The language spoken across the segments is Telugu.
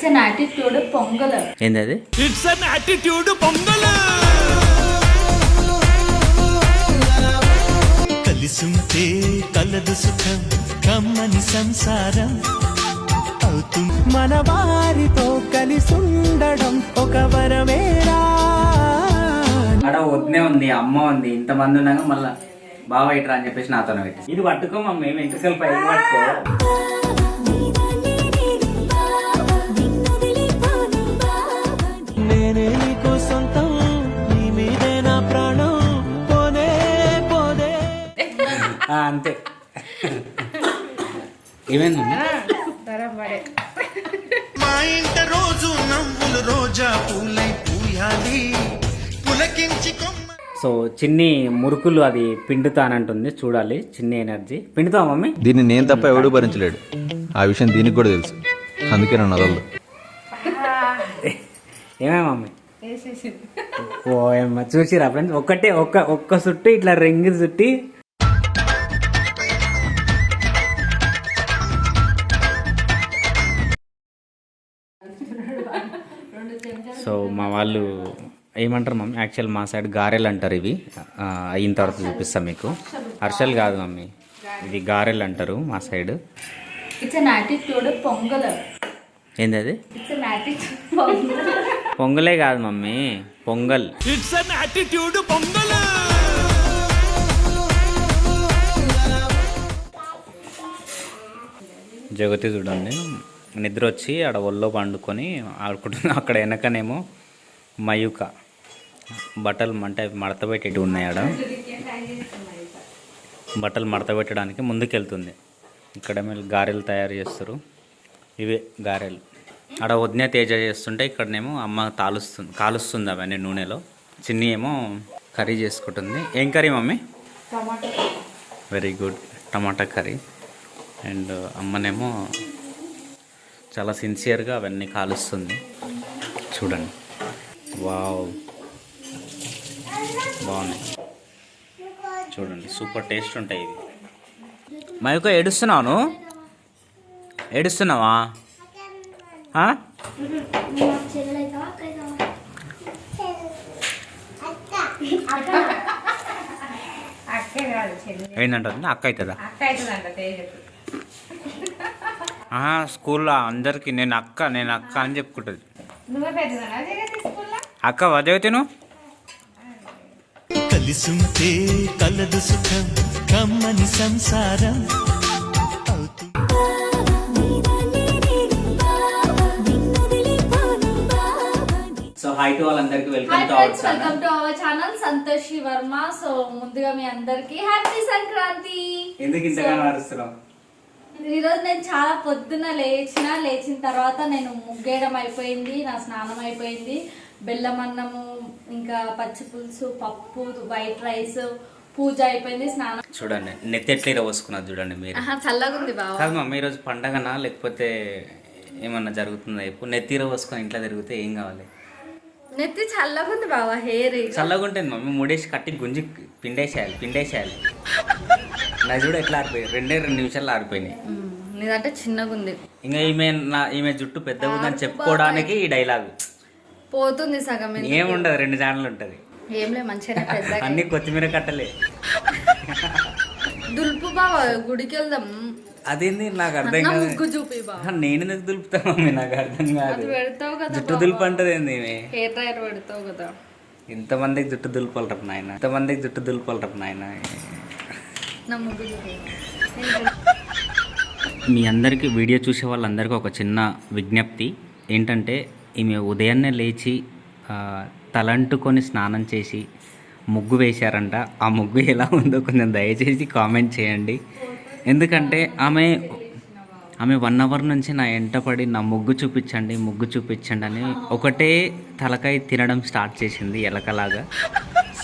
ఇట్స్ అన్ యాటిట్యూడ్ పొంగల్ ఏంది అది ఇట్స్ అన్ యాటిట్యూడ్ పొంగల్. కలిసుంటే కలదు సుఖం కమ్మని సంసారం. అవుతుంది మన వారితో కలిసుండడం ఒక వరమేరా. ఆడ వద్దే ఉంది అమ్మ ఉంది ఇంతమంది ఉన్నాక మళ్ళా బాగా ఇట్రా అని చెప్పేసి నాతోనే పెట్టి. ఇది పట్టుకో మమ్మీ వెంట్రుకలు పైకి పట్టుకో. అంతే. ఏమైంది మా ఇంట రోజు నవ్వులు రోజా పూలై పూయాలి. పులకించి కొమ్మ సో చిన్ని మురుకులు అది పిండుతానంటుంది. చూడాలి చిన్ని ఎనర్జీ. పిండుతావా మమ్మీ? దీన్ని నేను తప్ప ఎవడూ భరించలేడు. ఆ విషయం దీనికి కూడా తెలుసు. అందుకే నన్ను వదలదు. ఏమే మమ్మీ? ఓ ఏమ్మ చూసిరా ఫ్రెండ్స్? ఒక్కటే ఒక్క ఒక్క చుట్టు ఇట్లా రింగ్ చుట్టి వాళ్ళు ఏమంటారు మమ్మీ? యాక్చువల్ మా సైడ్ గారెలు అంటారు ఇవి. అయిన తర్వాత చూపిస్తాం మీకు. హర్షల్ కాదు మమ్మీ. ఇది గారెలు అంటారు మా సైడ్ ఏంది అది? పొంగల్. పొంగలే కాదు mummy. Pongal. It's an attitude Pongal. Jagathi చూడండి. నిద్ర వచ్చి ఆడ ఒళ్ళో పండుకొని ఆడుకుంటుంది అక్కడ వెనకనేమో మయూక. బట్టలు అంటే మడతపెట్టేటివి ఉన్నాయి ఆడ. బట్టలు మడత పెట్టడానికి ముందుకెళ్తుంది. ఇక్కడ మీరు గారెలు తయారు చేస్తారు. ఇవే గారెలు. ఆడ వదిన తేజ చేస్తుంటే ఇక్కడనేమో అమ్మ తాలుస్తుంది కాలుస్తుంది అవన్నీ నూనెలో. చిన్ని ఏమో కర్రీ చేసుకుంటుంది. ఏం curry mummy? Very good. Tomato curry. And అమ్మనేమో చాలా సిన్సియర్గా అవన్నీ కాలుస్తుంది. చూడండి. వావ్. బాగున్నాయి. చూడండి సూపర్ టేస్ట్ ఉంటాయి ఇవి. మయూక ఏడుస్తున్నావు? ఏడుస్తున్నావా? ఏంటంటుంది అక్క అవుతుందా? ఆహా, స్కూల్లో అందరికీ నేను అక్క నేను అక్క అని చెప్పుకుంటుంది. అక్క వదేవుతాను కలిసుంటే కలదు సుఖం కమ్మని సంసారం. సో హై టు వాళ్ళందరికీ welcome to our friends welcome to our channel Santoshi Varma so ముందుగా మీ అందరికి హ్యాపీ సంక్రాంతి ఎందుకు ఇంతగానో అరుస్తున్నావు? ఈరోజు నేను చాలా పొద్దున లేచిన లేచిన తర్వాత నేను ముగ్గేయడం అయిపోయింది నా స్నానం అయిపోయింది. బెల్లం అన్నము ఇంకా పచ్చి పులుసు పప్పు వైట్ రైస్ పూజ అయిపోయింది స్నానం. చూడండి నెత్తి ఎట్లా ఇరవసుకున్నది చూడండి మీరు. ఆహా, చల్లగా ఉంది బావ. కాదు మమ్మీ ఈరోజు పండగనా లేకపోతే ఏమన్నా జరుగుతుందా ఇప్పుడు నెత్తి ఇరవసుకొని ఇంట్లో తిరిగితే ఏం కావాలి? నెత్తి చల్లగా ఉంది బావ హెయిర్ చల్లగా ఉంటుంది మమ్మీ మూడేసి కట్టి గుంజి పిండేసేయాలి పిండేసేయాలి. నా చూడ ఎట్లా ఆరిపోయాయి రెండే రెండు నిమిషాలు ఆరిపోయినాయి. నీదంటే చిన్నగా ఉంది ఇంకా ఈమె నా ఈమె జుట్టు పెద్దగా ఉందని చెప్పుకోవడానికి ఈ డైలాగు. పోతుంది సగం? ఏముండదు రెండు ఛానల్ ఉంటుంది. ఏంలే మంచిగా పెద్ద అన్ని కొత్తిమీర కట్టలే. దులుపు బావ గుడికి వెళ్దాం. అదేంది నాకు అర్థం కాదు. ముగ్గు చూపి బావ. ఆహా, నేను ఎందుకు దులుపుతా మమ్మీ నాకు అర్థం కాదు. అది పెడతావు కదా జుట్టు దులుపు అంటది ఏంది హెయిర్ డ్రైయర్ పెడతావు కదా. ఇంతమందికి జుట్టు దులుపలరు నాయన. ఇంతమందికి జుట్టు దులుపలరు నాయన. నా ముగ్గు చూపి మీ అందరికీ వీడియో చూసే వాళ్ళందరికీ ఒక చిన్న విజ్ఞప్తి. ఏంటంటే ఈమె ఉదయాన్నే లేచి తలంటుకొని స్నానం చేసి ముగ్గు వేశారంట. ఆ ముగ్గు ఎలా ఉందో కొంచెం దయచేసి కామెంట్ చేయండి. ఎందుకంటే ఆమె ఆమె వన్ అవర్ నుంచి నా ఎంట పడి నా ముగ్గు చూపించండి ముగ్గు చూపించండి అని ఒకటే తలకాయ తినడం స్టార్ట్ చేసింది ఎలకలాగా.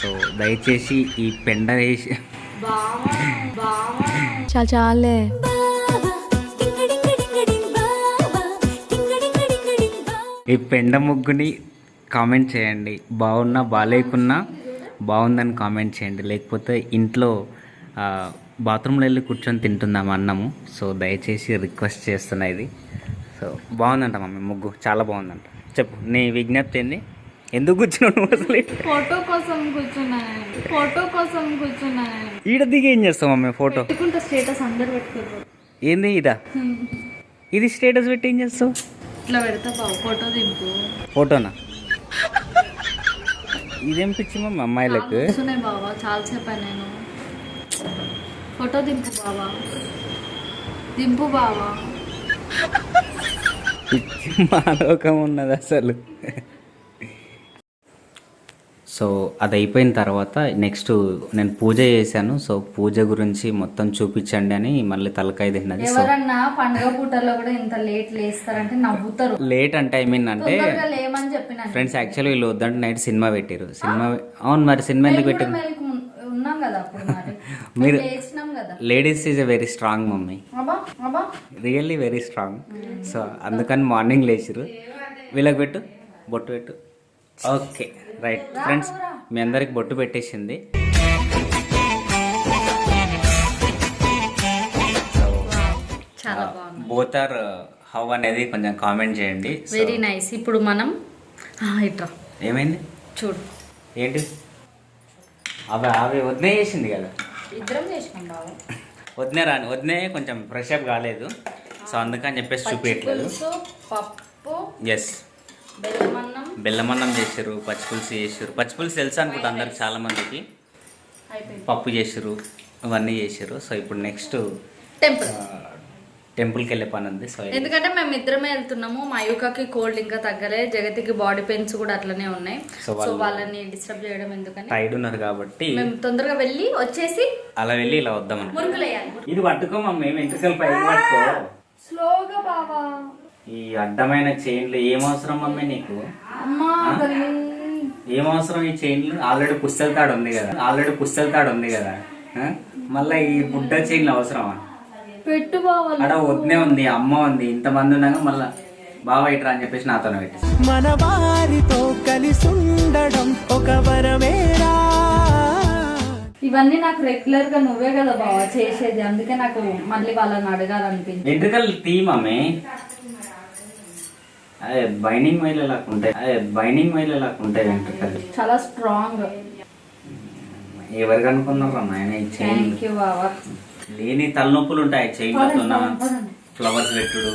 సో దయచేసి ఈ పెండ వేసి చాలా చాలే. ఈ పెండ ముగ్గుని కామెంట్ చేయండి. బాగున్నా బాగాలేకున్నా బాగుందని కామెంట్ చేయండి. లేకపోతే ఇంట్లో బాత్రూంలో వెళ్ళి కూర్చొని తింటుందాం అన్నము. సో దయచేసి రిక్వెస్ట్ చేస్తున్నా ఇది. సో బాగుందంట మమ్మీ ముగ్గు. చాలా బాగుందంట. చెప్పు నీ విజ్ఞప్తి ఏంది? ఎందుకు కూర్చున్నావు నువ్వు అసలు? ఫోటో కోసం కూర్చున్నానండి ఫోటో కోసం కూర్చున్నానండి ఈడ దిగి ఏం చేస్తావు మమ్మీ ఫోటో? స్టేటస్ అందరు పెట్టుకుంటారు. ఏంది ఇదా? ఇది స్టేటస్ పెట్టి ఏం చేస్తావు? ఇట్లా పెడతా బాబు ఫోటో దింపు. ఫోటోనా? ఇదేం పిచ్చి మమ్మీ అమ్మాయిలకు? కూర్చున్నాయి బాబా చాలా చెప్పాను నేను. ఫోటో దింపు బావా. దింపు బావా. పిచ్చి మాలోకం ఉన్నది అసలు. సో అది అయిపోయిన తర్వాత నెక్స్ట్ నేను పూజ చేశాను. సో పూజ గురించి మొత్తం చూపించండి అని మళ్ళీ తలకాయ తిన్నది. ఎవరన్నా పండుగ పూటల్లో కూడా ఇంత లేట్ లేస్తారంటే నవ్వుతారు. లేట్ అంటే ఐ మీన్ అంటే ఫ్రెండ్స్ యాక్చువల్లీ వీళ్ళు వద్దంటే నైట్ సినిమా పెట్టారు. సినిమా అవును మరి సినిమా ఎందుకు పెట్టారు? మరి. Ladies is a very strong mummy. Really very strong. So అందుకని మార్నింగ్ లేచిరు. వీళ్ళకి పెట్టు బొట్టు పెట్టు. ఓకే. రైట్ ఫ్రెండ్స్ మీ అందరికి బొట్టు పెట్టేసింది. చాలా బాగుంది. బోత్ ఆర్ హౌ అనేది కొంచెం కామెంట్ చేయండి. వెరీ నైస్ ఇప్పుడు మనం ఇట్రా. ఏమైంది? చూడు. ఏంటి? అవి అవి వదిలే చేసింది కదా. ఇద్దరం చేసినాం బాబు. వదిలే రాని వదిలే కొంచెం ఫ్రెష్ అప్ కాలేదు. సో అందుకని చెప్పేసి చూపించట్లేదు పప్పు ఎస్ బెల్లమన్నం. చేసారు పచ్చిపులుసు చేసారు పచ్చిపులుసు తెలుసు అనుకుంటా అందరికి చాలా మందికి అయిపోయింది. పప్పు చేసారు ఇవన్నీ చేసారు సో ఇప్పుడు నెక్స్ట్ టెంపుల్. టెంపుల్కి వెళ్ళే పని ఉంది. సో ఎందుకంటే మేము ఇద్దరమే వెళ్తున్నాము. మా యువకకి కోల్డ్ ఇంకా తగ్గలే. జగతికి బాడీ పెయిన్స్ కూడా అట్లనే ఉన్నాయి. సో సో వాళ్ళు- వాళ్ళని డిస్టర్బ్ చేయడం ఎందుకని. టైడ్ ఉన్నారు కాబట్టి మేము తొందరగా వెళ్ళి వచ్చేసి అలా వెళ్ళి ఇలా వద్దాం ఇది పట్టుకో పైకి పట్టుకో. స్లోగా బావా. ఈ అడ్డమైన చైన్లు ఏం అవసరం మమ్మీ నీకు? అమ్మా తల్లి. ఏం అవసరం ఈ చైన్లు? ఆల్రెడీ పుస్తల తాడు ఉంది కదా. ఆల్రెడీ పుస్తల తాడు ఉంది కదా? మళ్ళీ ఈ బుడ్డ చైన్లు అవసరమా? పెట్టు బావా. అక్కడ వద్దే ఉంది అమ్మ ఉంది ఇంతమంది ఉన్నాక మళ్ళీ బాగా ఇట్రా అని చెప్పేసి నాతోనే పెట్టేసి. మన వారితో కలిసి ఉండడం ఒక వరమేరా. ఇవన్నీ నాకు రెగ్యులర్గా నువ్వే కదా బావా చేసేది. అందుకే నాకు మళ్ళీ వాళ్ళని అడగాలనిపించింది. తీ మమ్మీ అదే బైండింగ్ వైల్ ఎలా ఉంటాయి అదే బైండింగ్ వైల్ ఎలా ఉంటాయి వెంట్రుకలు చాలా స్ట్రాంగ్ ఎవరికి అనుకున్నారు నాయన ఈ చైన్ లేని తలనొప్పులు ఉంటాయి చైన్లతో ఫ్లవర్స్ పెట్టుడు.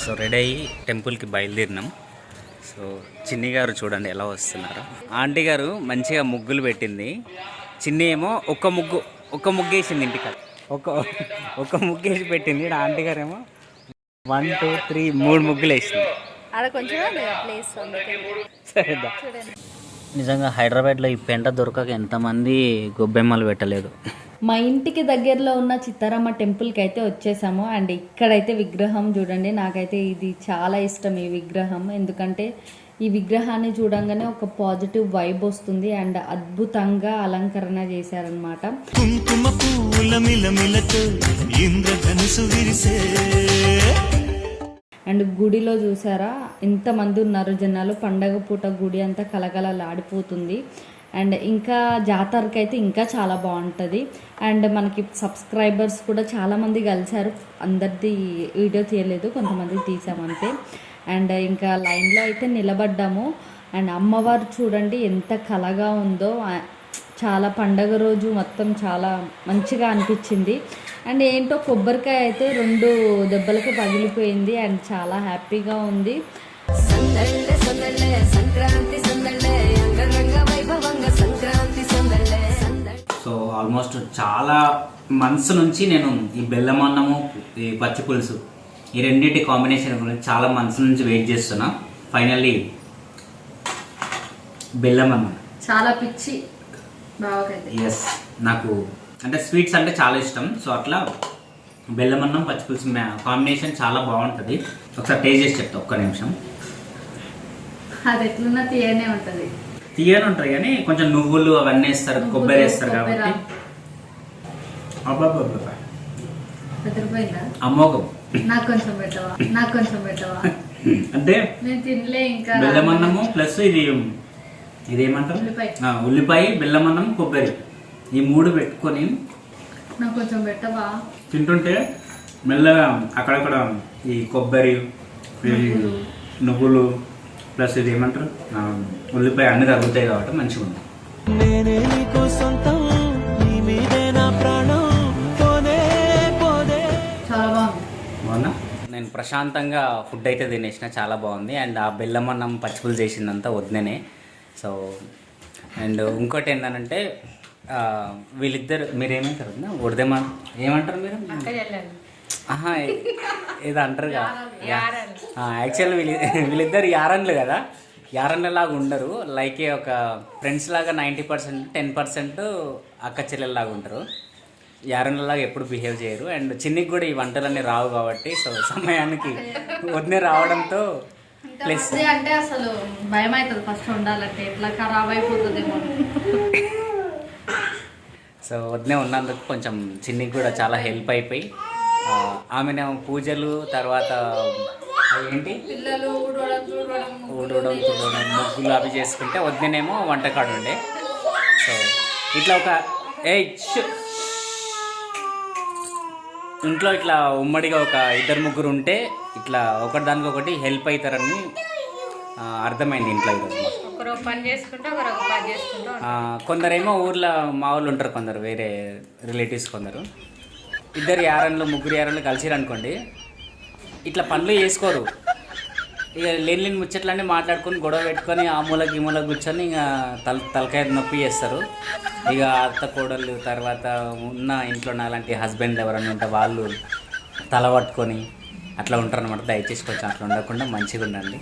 సో రెడీ అయ్యి టెంపుల్కి బయలుదేరినాం. సో చిన్ని గారు చూడండి ఎలా వస్తున్నారు. ఆంటీ గారు మంచిగా ముగ్గులు పెట్టింది. చిన్ని ఏమో ఒక్క ముగ్గు ఒక్క ముగ్గు వేసింది ఇంటికి ఒక ఒక ముగ్గు వేసి పెట్టింది ఆంటీ గారు ఏమో వన్ టూ త్రీ మూడు ముగ్గులు వేసింది ఆడ కొంచెం ప్లేస్ సరేదా. నిజంగా హైదరాబాద్లో ఈ పెంట దొరకక ఎంతమంది గొబ్బెమ్మలు పెట్టలేదు. మా ఇంటికి దగ్గరలో ఉన్న చిత్తారామ టెంపుల్కి అయితే వచ్చేసాము. అండ్ ఇక్కడైతే విగ్రహం చూడండి. నాకైతే ఇది చాలా ఇష్టం ఈ విగ్రహం. ఎందుకంటే ఈ విగ్రహాన్ని చూడంగానే ఒక పాజిటివ్ వైబ్ వస్తుంది అండ్ అద్భుతంగా అలంకరణ చేశారనమాట కుంకుమ పూల మిలమిలతో ఇంద్రధనుసు విరిసే. అండ్ గుడిలో చూసారా ఎంతమంది ఉన్నారు జనాలు పండగ పూట గుడి అంతా కలకలలాడిపోతుంది. అండ్ ఇంకా జాతరకి అయితే ఇంకా చాలా బాగుంటుంది. అండ్ మనకి సబ్స్క్రైబర్స్ కూడా చాలామంది కలిశారు. అందరిది వీడియో తీయలేదు కొంతమంది తీసామంతే. అండ్ ఇంకా లైన్లో అయితే నిలబడ్డాము. అండ్ అమ్మవారు చూడండి ఎంత కలగా ఉందో. చాలా పండగ రోజు మొత్తం చాలా మంచిగా అనిపించింది. అండ్ ఏంటో కొబ్బరికాయ అయితే రెండు దెబ్బలకి పగిలిపోయింది అండ్ చాలా హ్యాపీగా ఉంది. సో ఆల్మోస్ట్ చాలా మంత్స్ నుంచి నేను ఈ బెల్లం అన్నము ఈ పచ్చి పులుసు ఈ రెండింటి కాంబినేషన్ గురించి చాలా మంత్స్ నుంచి వెయిట్ చేస్తున్నా. ఫైనల్లీ బెల్లం అన్నం. చాలా పిచ్చి ఎస్ నాకు అంటే స్వీట్స్ అంటే చాలా ఇష్టం. సో అట్లా బెల్లం అన్నం పచ్చి పులుసు కాంబినేషన్ చాలా బాగుంటుంది. ఒకసారి టేస్ట్ చేసి చెప్తా ఒక్క నిమిషం. అది ఎట్లున్నా తీయనే ఉంటుంది. తీయని ఉంటాయి కానీ కొంచెం నువ్వులు అవన్నీ వేస్తారు కొబ్బరి వేస్తారు. కాబట్టి. అబ్బాబ్బా అమ్మోకం నాకు కొంచెం పెట్టవా? నాకు కొంచెం పెట్టవా? అంటే నేను తినలే ఇంకా బెల్లం అన్నము ప్లస్ ఇది ఇది ఏమంటారు ఉల్లిపాయ. ఆ, ఉల్లిపాయ బెల్లం అన్నం కొబ్బరి. ఈ మూడు పెట్టుకొని నాకు కొంచెం పెట్టవా? తింటుంటే మెల్లగా అక్కడక్కడ ఈ కొబ్బరి నువ్వులు. ప్లస్ ఇది ఏమంటారు ఉల్లిపాయ అన్ని తగ్గుతాయి కాబట్టి మంచిగా ఉంది నేనే నీకు సొంతం. ప్రశాంతంగా ఫుడ్ అయితే తినేసిన చాలా బాగుంది. అండ్ ఆ బెల్లం అన్నం పచ్చిపులు చేసిందంతా వద్దునే సో అండ్ ఇంకోటి ఏంటంటే వీళ్ళిద్దరు మీరు ఏమంటారు వదినా? ఉడదేమా ఏమంటారు మీరు? ఆహా ఏదో అంటారు కదా. యాక్చువల్ వీళ్ళ వీళ్ళిద్దరు యారన్లు కదా. యారన్ల లాగా ఉండరు. లైక్ ఒక ఫ్రెండ్స్ లాగా నైంటీ పర్సెంట్ టెన్ పర్సెంట్ అక్క చెల్లెల్లాగా ఉంటారు. యారన్లలాగా ఎప్పుడు బిహేవ్ చేయరు. అండ్ చిన్నికి కూడా ఈ వంటలన్నీ రావు కాబట్టి సో సమయానికి వదిన రావడంతో ప్లస్ అంటే అసలు భయం అవుతుంది ఫస్ట్ ఉండాలంటే ఎట్లా ఖరాబ్ అయిపోతుందేమో. సో వదినే ఉన్నందుకు కొంచెం చిన్నికి కూడా చాలా హెల్ప్ అయిపోయి ఆ, ఆమెనేమో పూజలు తర్వాత ఏంటి పిల్లలు ఊడవడం చూడడం ఊడవడం తుడవడం ముగ్గులు అవి చేసుకుంటే వద్దనేమో వంటకాడు ఉండే. సో ఇట్లా ఒక ఏ ఇంట్లో ఇట్లా ఉమ్మడిగా ఒక ఇద్దరు ముగ్గురు ఉంటే ఇట్లా ఒకటి దానికి ఒకటి హెల్ప్ అవుతారని అర్థమైంది ఇంట్లో ఈరోజు కొందరేమో ఊర్లో మా వాళ్ళు ఉంటారు కొందరు వేరే రిలేటివ్స్ కొందరు. ఇద్దరు యారన్లు ముగ్గురు యారన్లు కలిసిరు అనుకోండి ఇట్లా పనులు చేసుకోరు. ఇక లేని లేని ముచ్చట్లన్నీ మాట్లాడుకొని గొడవ పెట్టుకొని ఆ మూలకి ఈ మూలకి కూర్చొని ఇక తల తలకాయ నొప్పి చేస్తారు. ఇక అత్త కోడళ్ళు తర్వాత ఉన్న ఇంట్లో అలాంటి హస్బెండ్ ఎవరైనా ఉంటే వాళ్ళు తల పట్టుకొని అట్లా ఉంటారు అనమాట దయచేసి కొంచెం అట్లా ఉండకుండా మంచిగా ఉండండి.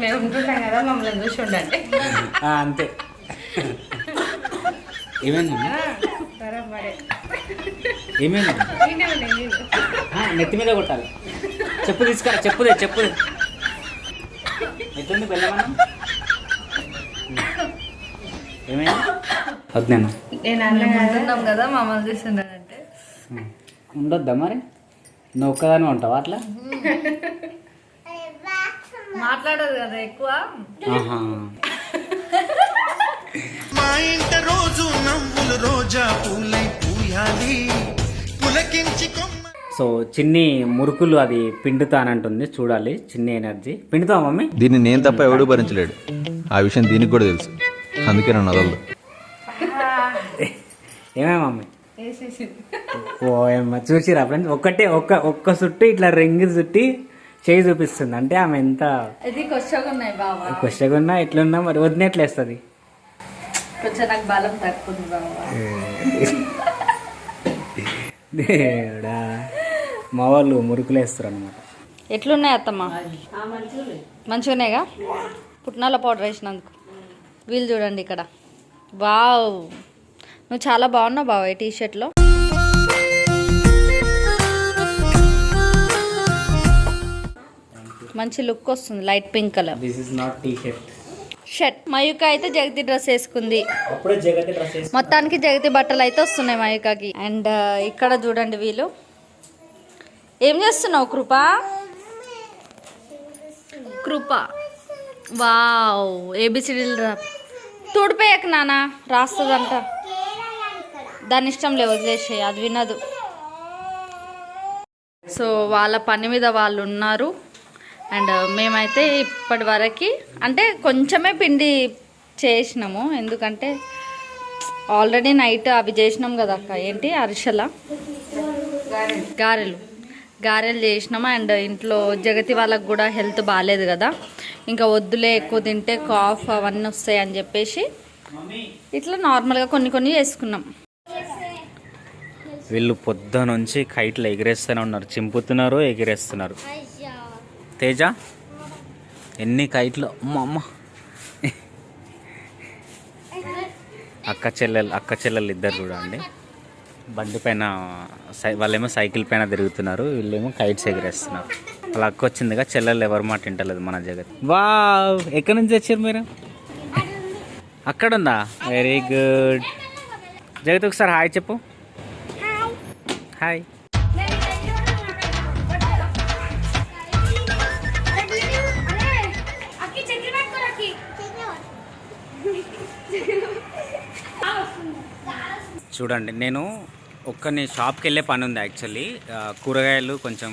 మేము ఉంటుంటాం కదా మమ్మల్ని చూసి ఉండండి. ఆ, అంతే. ఏమైందమ్మా నీళ్ళు. నెత్తి మీద కొట్టాలి. చెప్పు తీసుకురా చెప్పుదే చెప్పుదే. ఎట్లుంది బెల్లమన్నం ఏమైంది వద్దాను నేను అన్న కదా మమ్మల్ని ఉండొద్దా మరి? నువ్వు ఒక్కదాని ఉంటావా అట్లా? మాట్లాడదు కదా ఎక్కువ. మా ఇంట రోజు నవ్వులు రోజా పూలై పూయాలి. పులకించి కొమ్మ సో చిన్ని మురుకులు అది పిండుతానంటుంది చూడాలి. చిన్ని ఎనర్జీ. పిండుతావా మమ్మీ? దీన్ని నేను తప్ప ఎవడూ భరించలేడు. ఆ విషయం దీనికి కూడా తెలుసు. అందుకే నన్ను వదలదు. ఏమే మమ్మీ? ఓ ఏమ్మ చూసిరా ఫ్రెండ్స్? ఒక్కటే ఒక్క ఒక్క చుట్టూ ఇట్లా రింగ్ చుట్టి చేయి చూపిస్తుంది. అంటే ఆమె ఎంత ఇది కొచ్చగా ఉన్నాయి బావా. కొష్టగున్నా ఎట్లున్నా మరి వదినట్లేస్తుంది కొంచెం నాకు బలం తక్కువ దేవుడా. మా వాళ్ళు మురుకులు వేస్తారు అనమాట ఎట్లున్నాయి అత్తమ్మ మంచిగానేగా పుట్నాల పౌడర్ వేసినందుకు. వీళ్ళు చూడండి ఇక్కడ. వావ్. నువ్వు చాలా బాగున్నావు బావ ఈ టీషర్ట్లో. మంచి లుక్ వస్తుంది light pink colour. This is not T shirt. Shirt Mayuka అయితే జగతి డ్రెస్ వేసుకుంది. అప్పుడే జగతి డ్రెస్ వేసి మొత్తానికి జగతి బట్టలు అయితే వస్తున్నాయి మయూకకి. అండ్ ఇక్కడ చూడండి వీళ్ళు. ఏం చేస్తున్నావు కృప? కృప. వావ్ ఏబిసిడీలు రా. తుడిపోయాక నాన్న రాస్తుందంట. దాని ఇష్టం లేదు వదిలేసే అది వినదు. సో వాళ్ళ పని మీద వాళ్ళు ఉన్నారు. అండ్ మేమైతే ఇప్పటి వరకు అంటే కొంచెమే పిండి చేసినాము. ఎందుకంటే ఆల్రెడీ నైట్ అవి చేసినాం కదా అక్క. ఏంటి? అరిసెల గారెలు. గారెలు చేసినాం అండ్ ఇంట్లో జగతి వాళ్ళకి కూడా హెల్త్ బాగాలేదు కదా. ఇంకా వద్దులే ఎక్కువ తింటే కాఫ్ అవన్నీ వస్తాయి అని చెప్పేసి ఇట్లా నార్మల్గా కొన్ని కొన్ని చేసుకున్నాం. వీళ్ళు పొద్దు నుంచి కైట్లు ఎగిరేస్తూనే ఉన్నారు. చింపుతున్నారు ఎగిరేస్తున్నారు. తేజ ఎన్ని కైట్లు? అమ్మ అమ్మ అక్క చెల్లెలు అక్క చెల్లెలు ఇద్దరు చూడండి. బండి పైన సై వాళ్ళేమో సైకిల్ పైన తిరుగుతున్నారు వీళ్ళేమో కైట్స్ ఎగిరేస్తున్నారు. అలా అక్క వచ్చిందిగా చెల్లెలు ఎవరు మాట వింటలేదు మన జగత్. వా ఎక్కడి నుంచి వచ్చారు మీరు? అక్కడ ఉందా వెరీ గుడ్ జగత్ ఒకసారి హాయ్ చెప్పు. హాయ్. చూడండి నేను ఒక్కని షాప్కి వెళ్ళే పని ఉంది యాక్చువల్లీ కూరగాయలు కొంచెం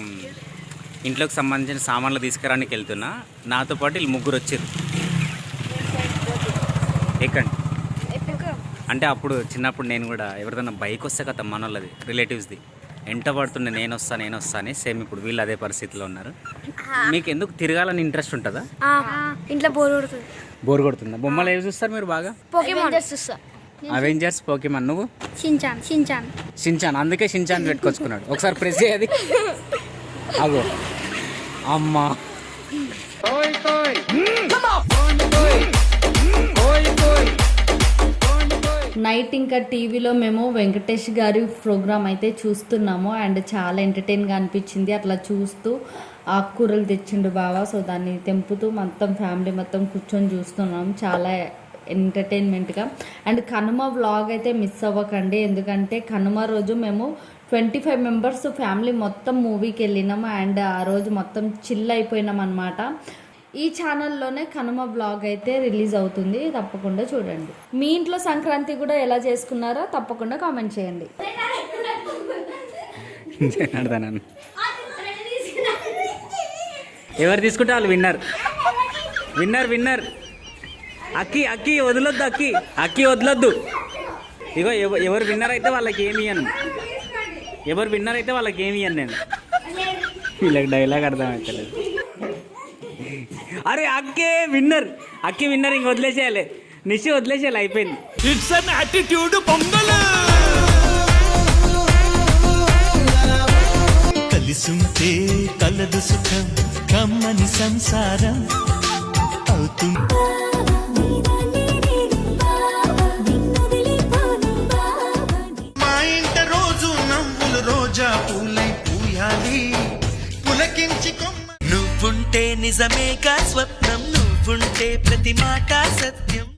ఇంట్లోకి సంబంధించిన సామాన్లు తీసుకురానికి వెళ్తున్నా. నాతో పాటు వీళ్ళు ముగ్గురు వచ్చారు ఎక్కండి అంటే అప్పుడు చిన్నప్పుడు నేను కూడా ఎవరిదైనా బైక్ వస్తే కదా మన వాళ్ళది రిలేటివ్స్ది. ఎంట పడుతుండే నేను వస్తా నేను వస్తా అని సేమ్ ఇప్పుడు వీళ్ళు అదే పరిస్థితిలో ఉన్నారు. మీకు ఎందుకు తిరగాలని ఇంట్రెస్ట్ ఉంటుందా? ఇంట్లో బోర్ కొడుతుంది. బోర్ కొడుతుందా? బొమ్మలు ఏవి చూస్తారు మీరు బాగా? అవెంజర్స్ పోకేమన్ నువ్వు? షించాన్ షించాన్ షించాన్ అందుకే షించాన్ పెట్టుకొచ్చుకున్నాడు. ఒకసారి ప్రెస్ చేయది అగో. అమ్మా. నైట్ ఇంకా టీవీలో మేము వెంకటేష్ గారి ప్రోగ్రామ్ అయితే చూస్తున్నాము. అండ్ చాలా ఎంటర్టైన్గా అనిపించింది. అట్లా చూస్తూ ఆకుకూరలు తెచ్చిండు బావ. సో దాన్ని తెంపుతూ మొత్తం ఫ్యామిలీ మొత్తం కూర్చొని చూస్తున్నాం. చాలా ఎంటర్టైన్మెంట్గా అండ్ కనుమ వ్లాగ్ అయితే మిస్ అవ్వకండి. ఎందుకంటే కనుమ రోజు మేము ట్వంటీ ఫైవ్ మెంబర్స్ ఫ్యామిలీ మొత్తం మూవీకి వెళ్ళినాం. అండ్ ఆ రోజు మొత్తం చిల్ అయిపోయినాం అనమాట ఈ ఛానల్లోనే కనుమ బ్లాగ్ అయితే రిలీజ్ అవుతుంది. తప్పకుండా చూడండి. మీ ఇంట్లో సంక్రాంతి కూడా ఎలా చేసుకున్నారో తప్పకుండా కామెంట్ చేయండి. ఎవరు తీసుకుంటే వాళ్ళు విన్నర్ విన్నర్ విన్నర్ అక్కి అక్కి వదలొద్దు అక్కి. అక్కి వదలొద్దు. ఇగో ఎవరు విన్నర్ అయితే వాళ్ళకి ఏమి ఇయ్యను. ఎవరు విన్నర్ అయితే వాళ్ళకి ఏమి ఇయ్యను నేను. వీళ్ళకి డైలాగ్ అర్థమవుతలేదు అరే అక్కే విన్నర్. అక్కి విన్నర్ ఇంక వదిలేసేయాలి. నిషి వదిలేసేయాలి అయిపోయింది. It's an attitude Pongal. కలిసుంటే కలదు సుఖం కమ్మని సంసారం అవుతుంది. నువ్వుంటే నిజమేగా స్వప్నం. నువ్వుంటే ప్రతి మాట సత్యం.